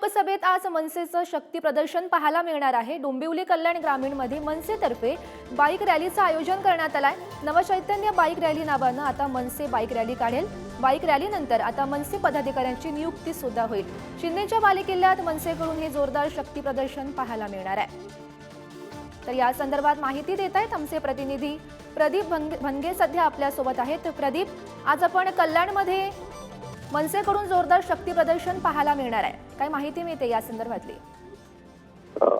लोकसभेत आज मनसेचं शक्ती प्रदर्शन पाहायला मिळणार आहे. डोंबिवली कल्याण ग्रामीणमध्ये मनसेतर्फे बाईक रॅलीचं आयोजन करण्यात आलंय. नवचैतन्य बाईक रॅली नावानं आता मनसे बाईक रॅली काढेल. बाईक रॅलीनंतर आता मनसे पदाधिकाऱ्यांची नियुक्ती सुद्धा होईल. शिंदेच्या बालेकिल्ल्यात मनसेकडून हे जोरदार शक्ती प्रदर्शन पाहायला मिळणार आहे. तर या संदर्भात माहिती देत आहेत आमचे प्रतिनिधी. प्रदीप भंगे सध्या आपल्यासोबत आहेत. प्रदीप आज आपण कल्याणमध्ये मनसेकडून जोरदार शक्ती प्रदर्शन पाहायला मिळणार आहे. काय माहिती मिळते या संदर्भातली.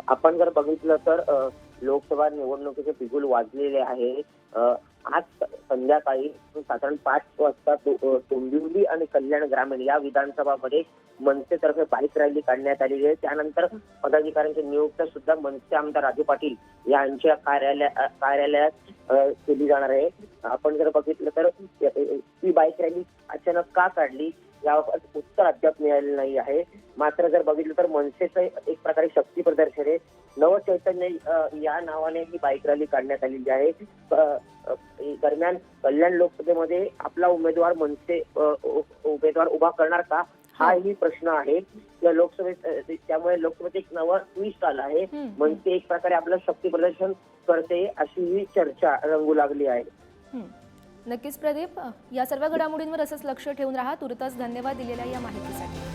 आपण जर बघितलं तर लोकसभा निवडणुकीचे बिगुल वाजलेले आहे. आज संध्याकाळी साधारण पाच वाजता डो- डोंबिवली आणि कल्याण ग्रामीण या विधानसभामध्ये मनसेतर्फे बाईक रॅली काढण्यात आलेली आहे. त्यानंतर पदाधिकाऱ्यांची नियुक्ती सुद्धा मनसे आमदार राजू पाटील यांच्या कार्यालय कार्यालयात केली जाणार आहे. आपण जर बघितलं तर ही बाईक रॅली अचानक का काढली याबाबत उत्तर अद्याप मिळालेलं नाही आहे. मात्र जर बघितलं तर मनसेचं एक प्रकारे शक्ती प्रदर्शन आहे. नवचैतन्य या नावाने ही बाईक रॅली काढण्यात आलेली आहे. दरम्यान कल्याण लोकसभेमध्ये आपला उमेदवार मनसे उमेदवार उभा करणार का? हाही प्रश्न आहे. या लोकसभेत त्यामुळे लोकसभेत एक नवा ट्विस्ट आला आहे. मनसे एक प्रकारे आपलं शक्ती प्रदर्शन करते अशी ही चर्चा रंगू लागली आहे. नक्कीच प्रदीप या सर्व घडामोडींवर असंच लक्ष ठेवून राहा. तुर्तास धन्यवाद दिलेल्या या माहितीसाठी.